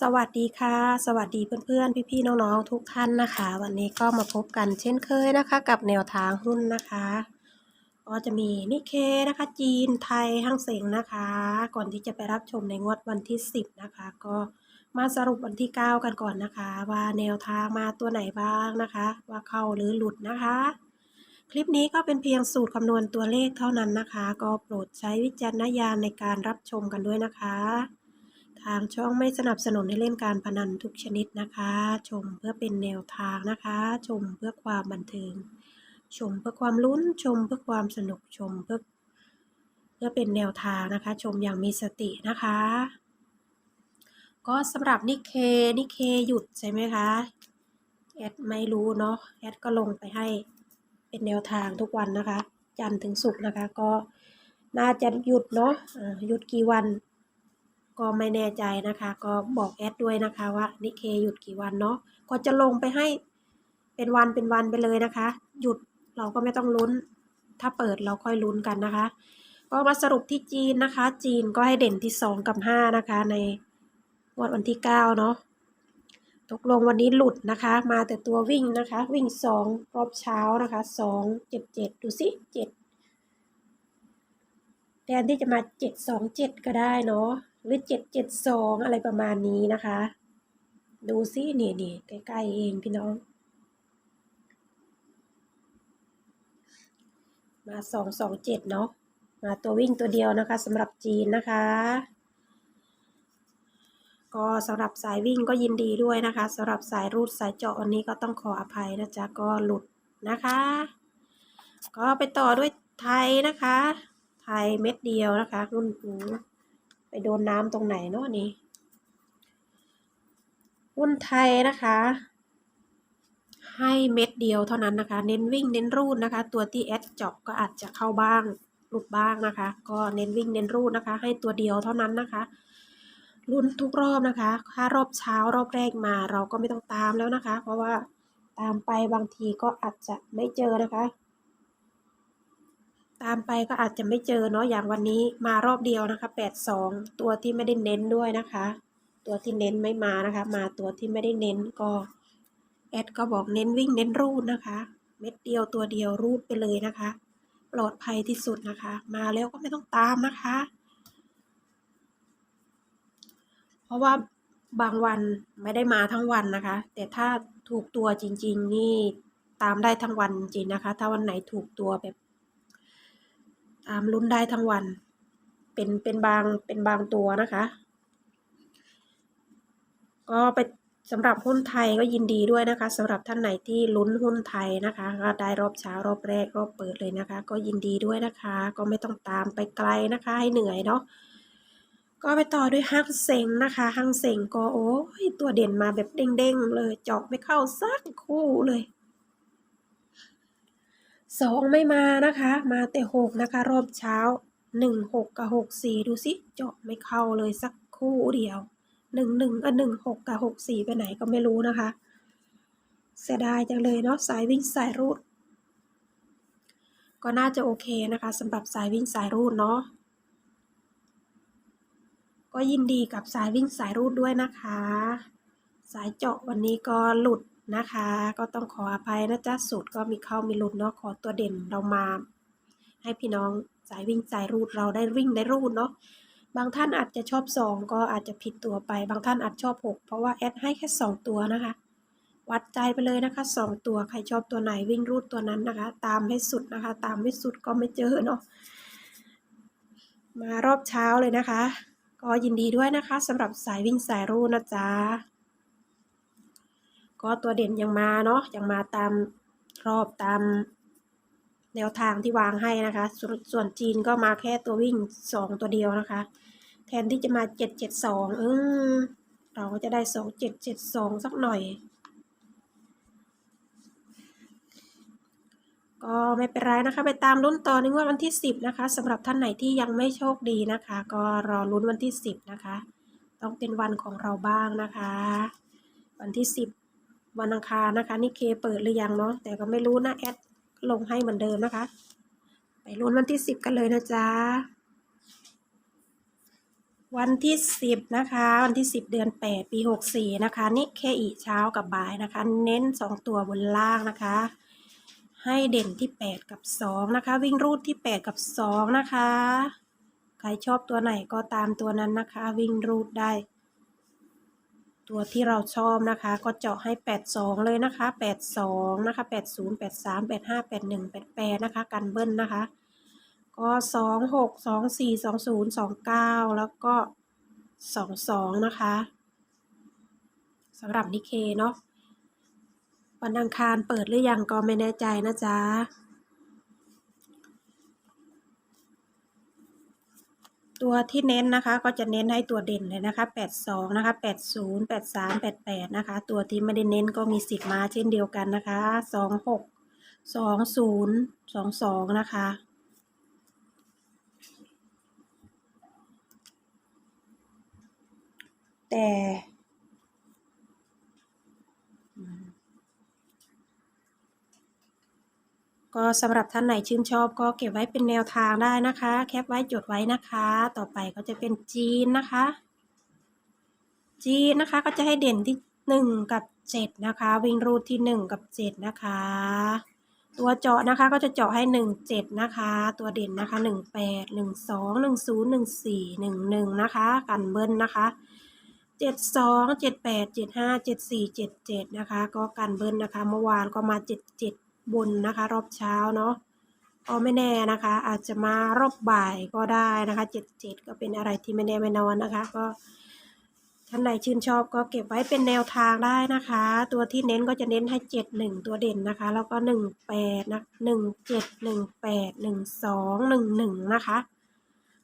สวัสดีค่ะ สวัสดีเพื่อนๆ พี่ๆ น้องๆ ทุกท่านนะคะ วันนี้ก็มาพบกันเช่นเคยนะคะ กับแนวทางหุ้นนะคะ ก็จะมีนิเคนะคะ จีนไทยห้างเสงนะคะ ก่อนที่จะไปรับชมในงวดวันที่ 10 นะคะ ก็มาสรุปวันที่ 9 กันก่อนนะคะ ว่าแนวทางมาตัวไหนบ้างนะคะ ว่าเข้าหรือหลุดนะคะ คลิปนี้ก็เป็นเพียงสูตรคำนวณตัวเลขเท่านั้นนะคะ ก็โปรดใช้วิจารณญาณในการรับชมกันด้วยนะคะางช่องไม่สนับสนุนให้เล่นการพนันทุกชนิดนะคะ ชมเพื่อเป็นแนวทางนะคะ ชมเพื่อความบันเทิง ชมเพื่อความลุ้น ชมเพื่อความสนุก ชมเพื่อเพื่อเป็นแนวทางนะคะ ชมอย่างมีสตินะคะ ก็สำหรับนิเคนิเคหยุดใช่ไหมคะแอดไม่รู้เนาะแอดก็ลงไปให้เป็นแนวทางทุกวันนะคะ จันทร์ถึงศุกร์นะคะ ก็น่าจะหยุดเนาะหยุดกี่วัน ก็ไม่แน่ใจนะคะ ก็บอกแอดด้วยนะคะว่านิเคหยุดกี่วันเนาะก็จะลงไปให้เป็นวันเป็นวันไปเลยนะคะ หยุดเราก็ไม่ต้องลุ้น ถ้าเปิดเราค่อยลุ้นกันนะคะ ก็มาสรุปที่จีนนะคะ จีนก็ให้เด่นที่สองกับห้านะคะ ในงวดวันที่เก้าเนาะตกลงวันนี้หลุดนะคะ มาแต่ตัววิ่งนะคะ วิ่งสองรอบเช้านะคะสองเจ็ดเจ็ดดูสิเจ็ดแทนที่จะมาเจ็ดสองเจ็ดก็ได้เนาะ หรือเจ็ดเจ็ดสองอะไรประมาณนี้นะคะ ดูซินี่นี่ใกล้ๆเองพี่น้อง มาสองสองเจ็ดเนาะมาตัววิ่งตัวเดียวนะคะสำหรับจีนนะคะ ก็สำหรับสายวิ่งก็ยินดีด้วยนะคะสำหรับสายรูดสายเจาะวันนี้ก็ต้องขออภัยนะจ๊ะก็หลุดนะคะ ก็ไปต่อด้วยไทยนะคะ ไทยเม็ดเดียวนะคะ รุ่นหู ไปโดนน้ำตรงไหนเนาะนี่หุ้นไทยนะคะ ให้เม็ดเดียวเท่านั้นนะคะ เน้นวิ่งเน้นรูดนะคะ ตัวที่แอดจาะก็อาจจะเข้าบ้างหลุดบ้างนะคะ ก็เน้นวิ่งเน้นรูดนะคะ ให้ตัวเดียวเท่านั้นนะคะลุ้นทุกรอบนะคะถ้ารอบเช้ารอบแรกมาเราก็ไม่ต้องตามแล้วนะคะ เพราะว่าตามไปบางทีก็อาจจะไม่เจอนะคะ ตามไปก็อาจจะไม่เจอเนาะอย่างวันนี้มารอบเดียวนะคะแปดสองตัวที่ไม่ได้เน้นด้วยนะคะ ตัวที่เน้นไม่มานะคะ มาตัวที่ไม่ได้เน้นก็แอดก็บอกเน้นวิ่งเน้นรูดนะคะ เม็ดเดียวตัวเดียวรูดไปเลยนะคะ ปลอดภัยที่สุดนะคะ มาแล้วก็ไม่ต้องตามนะคะ เพราะว่าบางวันไม่ได้มาทั้งวันนะคะ แต่ถ้าถูกตัวจริง ๆ นี่ตามได้ทั้งวันจริงนะคะ ถ้าวันไหนถูกตัวแบบ ตามลุ้นได้ทั้งวัน เป็นเป็นบางเป็นบางตัวนะคะ ก็ไปสำหรับหุ้นไทยก็ยินดีด้วยนะคะสำหรับท่านไหนที่ลุ้นหุ้นไทยนะคะก็ได้รอบเช้ารอบแรกรอบเปิดเลยนะคะ ก็ยินดีด้วยนะคะ ก็ไม่ต้องตามไปไกลนะคะให้เหนื่อยเนาะก็ไปต่อด้วยฮังเซ็งนะคะฮังเซ็งก็โอ้ยตัวเด่นมาแบบเด้งๆเลยเจาะไม่เข้าสักคู่เลย สองไม่มานะคะ มาแต่หกนะคะ รอบเช้าหนึ่งหกกับหกสี่ดูสิเจาะไม่เข้าเลยสักคู่เดียวหนึ่งหนึ่งกับหนึ่งหกกับหกสี่ไปไหนก็ไม่รู้นะคะ เสียดายจังเลยเนาะสายวิ่งสายรูด ก็น่าจะโอเคนะคะสำหรับสายวิ่งสายรูดเนาะก็ยินดีกับสายวิ่งสายรูดด้วยนะคะ สายเจาะวันนี้ก็หลุด นะคะ ก็ต้องขออภัยนะจ๊ะสูตรก็มีเข้ามีหลุดเนาะขอตัวเด่นเรามา ให้พี่น้องสายวิ่งสายรูดเราได้วิ่งได้รูดเนาะบางท่านอาจจะชอบสองก็อาจจะผิดตัวไป บางท่านอาจชอบหกเพราะว่าแอดให้แค่สองตัวนะคะ วัดใจไปเลยนะคะสองตัวใครชอบตัวไหนวิ่งรูดตัวนั้นนะคะ ตามให้สุดนะคะ ตามไม่สุดก็ไม่เจอเนาะมารอบเช้าเลยนะคะ ก็ยินดีด้วยนะคะสำหรับสายวิ่งสายรูดนะจ๊ะ ก็ตัวเด่นยังมาเนาะยังมาตามรอบตามแนวทางที่วางให้นะคะส่วนส่วนจีนก็มาแค่ตัววิ่งสองตัวเดียวนะคะ แทนที่จะมาเจ็ดเจ็ดสองเออเราก็จะได้สองเจ็ดเจ็ดสองสักหน่อย ก็ไม่เป็นไรนะคะ ไปตามลุ้นต่อในงวดวันที่สิบนะคะสำหรับท่านไหนที่ยังไม่โชคดีนะคะ ก็รอลุ้นวันที่สิบนะคะ ต้องเป็นวันของเราบ้างนะคะ วันที่สิบ วันอังคารนะคะนี่เคเปิดหรือยังเนาะแต่ก็ไม่รู้นะแอดลงให้เหมือนเดิมนะคะ ไปลุ้นวันที่สิบกันเลยนะจ๊ะวันที่10นะคะ วันที่10เดือน8ปี64นะคะนิเคอีเช้ากับบ่ายนะคะ เน้น2ตัวบนล่างนะคะ ให้เด่นที่8กับ2นะคะ วิ่งรูดที่8กับ2นะคะ ใครชอบตัวไหนก็ตามตัวนั้นนะคะ วิ่งรูดได้ ตัวที่เราชอบนะคะ ก็เจาะให้ 82 เลยนะคะ 82 นะคะ 80 83 85 81 88 นะคะ กันเบิ้ลนะคะ ก็สองหกสองสี่สองศูนย์สองเก้าแล้วก็สองสองนะคะสำหรับนิเคเนาะวันอังคารเปิดหรือยังก็ไม่แน่ใจนะจ๊ะ ตัวที่เน้นนะคะก็จะเน้นให้ตัวเด่นเลยนะคะ 82 นะคะ 80 83 88 นะคะ ตัวที่ไม่ได้เน้นก็มีสิทธิ์มาเช่นเดียวกันนะคะ 26 20 22 นะคะแต่อืม ก็สำหรับท่านไหนชื่นชอบก็เก็บไว้เป็นแนวทางได้นะคะ แคปไว้จดไว้นะคะ ต่อไปก็จะเป็นจีนนะคะ จีนนะคะก็จะให้เด่นที่หนึ่งกับเจ็ดนะคะ วิ่งรูดที่หนึ่งกับเจ็ดนะคะ ตัวเจาะนะคะก็จะเจาะให้หนึ่งเจ็ดนะคะ ตัวเด่นนะคะหนึ่งแปดหนึ่งสองหนึ่งศูนย์หนึ่งสี่หนึ่งหนึ่งนะคะ กันเบิ้ลนะคะเจ็ดสองเจ็ดแปดเจ็ดห้าเจ็ดสี่เจ็ดเจ็ดนะคะ ก็กันเบิ้ลนะคะ เมื่อวานก็มาเจ็ดเจ็ด บนนะคะ รอบเช้าเนาะก็ไม่แน่นะคะ อาจจะมารอบบ่ายก็ได้นะคะเจ็ดเจ็ดก็เป็นอะไรที่ไม่แน่ไม่นอนนะคะ ก็ท่านใดชื่นชอบก็เก็บไว้เป็นแนวทางได้นะคะ ตัวที่เน้นก็จะเน้นให้เจ็ดหนึ่งตัวเด่นนะคะ แล้วก็หนึ่งแปดนะหนึ่งเจ็ดหนึ่งแปดหนึ่งสองหนึ่งหนึ่งนะคะ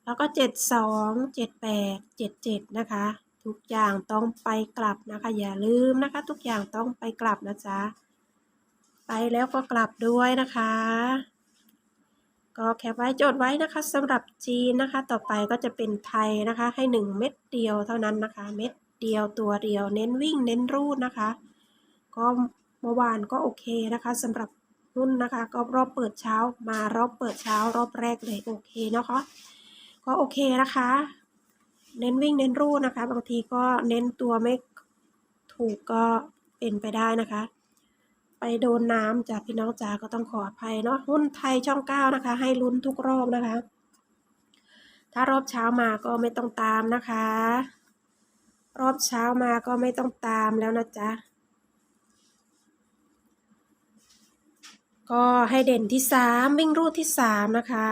แล้วก็เจ็ดสองเจ็ดแปดเจ็ดเจ็ดนะคะ ทุกอย่างต้องไปกลับนะคะ อย่าลืมนะคะ ทุกอย่างต้องไปกลับนะจ๊ะ ไปแล้วก็กลับด้วยนะคะ ก็แคปไว้จดไว้นะคะสำหรับจีนนะคะ ต่อไปก็จะเป็นไทยนะคะ ให้หนึ่งเม็ดเดียวเท่านั้นนะคะ เม็ดเดียวตัวเดียวเน้นวิ่งเน้นรูดนะคะ ก็เมื่อวานก็โอเคนะคะสำหรับหุ้นนะคะ ก็รอบเปิดเช้ามารอบเปิดเช้ารอบแรกเลยโอเคนะคะ ก็โอเคนะคะ เน้นวิ่งเน้นรูดนะคะ บางทีก็เน้นตัวไม่ถูกก็เป็นไปได้นะคะ ไปโดนน้ำจากพี่น้องจ๋าก็ต้องขออภัยเนาะหุ้นไทยช่องเก้านะคะ ให้ลุ้นทุกรอบนะคะ ถ้ารอบเช้ามาก็ไม่ต้องตามนะคะ รอบเช้ามาก็ไม่ต้องตามแล้วนะจ๊ะก็ให้เด่นที่สามวิ่งรูดที่สามนะคะ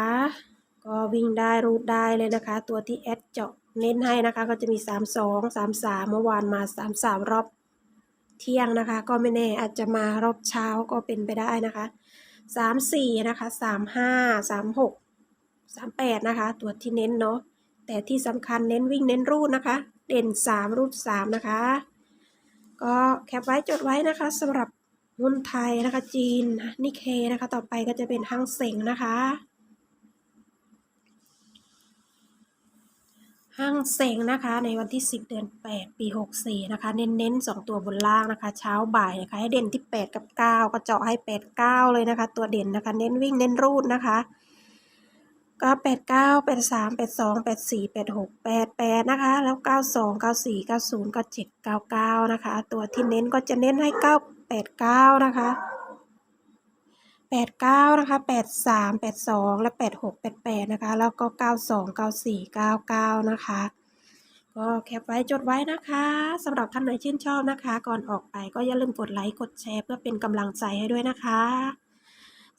ก็วิ่งได้รูดได้เลยนะคะ ตัวที่แอดเจาะเน้นให้นะคะ ก็จะมีสามสองสามสามเมื่อวานมาสามสามรอบ เที่ยงนะคะ ก็ไม่แน่อาจจะมารอบเช้าก็เป็นไปได้นะคะสามสี่นะคะสามห้าสามหกสามแปดนะคะ ตัวที่เน้นเนาะแต่ที่สำคัญเน้นวิ่งเน้นรูดนะคะ เด่นสามรูดสามนะคะ ก็แคปไว้จดไว้นะคะสำหรับหุ้นไทยนะคะจีนนิเคนะคะ ต่อไปก็จะเป็นห้างเสงนะคะ ห้างเสงนะคะในวันที่ 10 เดือน 8 ปี 64 นะคะ เน้นๆ 2 ตัวบนล่างนะคะ เช้าบ่ายนะคะ ให้เด่นที่ 8 กับ 9 ก็เจาะให้ 8 9 เลยนะคะ ตัวเด่นนะคะ เน้นวิ่งเน้นรูดนะคะ ก็ 8 9 8 3 8 2 8 4 8 6 8 8 นะคะ แล้ว 92 94 90 97 99 นะคะ ตัวที่เน้นก็จะเน้นให้ 9 8 9 นะคะ แปดเก้านะคะแปดสามแปดสองและแปดหกแปดแปดนะคะ แล้วก็เก้าสองเก้าสี่เก้าเก้านะคะ ก็แคปไว้จดไว้นะคะสำหรับท่านไหนชื่นชอบนะคะ ก่อนออกไปก็อย่าลืมกดไลค์กดแชร์เพื่อเป็นกำลังใจให้ด้วยนะคะ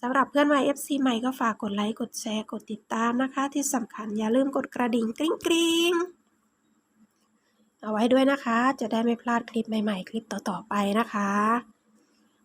สำหรับเพื่อนใหม่ FC ใหม่ก็ฝากกดไลค์กดแชร์กดติดตามนะคะ ที่สำคัญอย่าลืมกดกระดิ่งกริ๊งกริ๊งเอาไว้ด้วยนะคะ จะได้ไม่พลาดคลิปใหม่ ๆ คลิปต่อๆไปนะคะ